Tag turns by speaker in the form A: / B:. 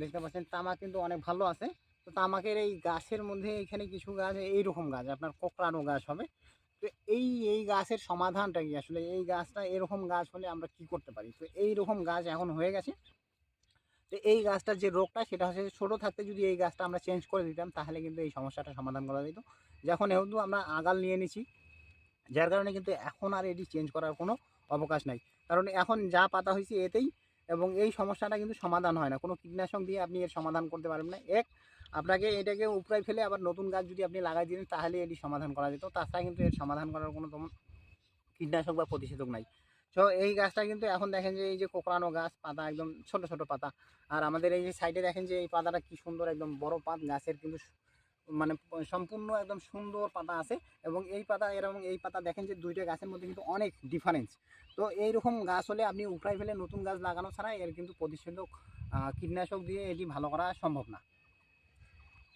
A: দেখতে পাচ্ছেন তামাক কিন্তু অনেক ভালো আছে। তো তামাকের এই গাছের মধ্যে এখানে কিছু গাছ, এইরকম গাছ, আপনার কোকড়ানো গাছ হবে। তো এই এই গাছের সমাধানটা কি আসলে? এই গাছটা এরকম গাছ হলে আমরা কি করতে পারি? তো এই রকম গাছ এখন হয়ে গেছে। তো এই গাছটার যে রোগটা, সেটা হচ্ছে ছোটো থাকতে যদি এই গাছটা আমরা চেঞ্জ করে দিতাম, তাহলে কিন্তু এই সমস্যাটা সমাধান করা যেত। যখন যেহেতু আমরা আগাল নিয়ে নিছি, যার কারণে কিন্তু এখন আর এটি চেঞ্জ করার কোনো অবকাশ নাই। কারণ এখন যা পাতা হয়েছে এতেই এবং এই সমস্যাটা কিন্তু সমাধান হয় না। কোনো কীটনাশক দিয়ে আপনি এর সমাধান করতে পারবেন না। এক, আপনাকে এটাকে উপরায় ফেলে আবার নতুন গাছ যদি আপনি লাগাই দিন তাহলে এটি সমাধান করা যেত। তাছাড়া কিন্তু এর সমাধান করার কোনো তেমন কীটনাশক বা প্রতিষেধক নাই। তো এই গাছটা কিন্তু এখন দেখেন যে এই যে কোকড়ানো গাছ, পাতা একদম ছোট ছোট পাতা। আর আমাদের এই যে সাইডে দেখেন যে এই পাতাটা কি সুন্দর, একদম বড় পাত। গাছের কিন্তু সু- মানে সম্পূর্ণ একদম সুন্দর পাতা আছে এবং এই পাতা এরকম এই পাতা দেখেন যে দুইটা গাছের মধ্যে কিন্তু অনেক ডিফারেন্স তো এইরকম গাছ হলে আপনি উপরায় ফেলে নতুন গাছ লাগানো ছাড়া এর কিন্তু প্রতিষেধক কীটনাশক দিয়ে এটি ভালো করা সম্ভব না।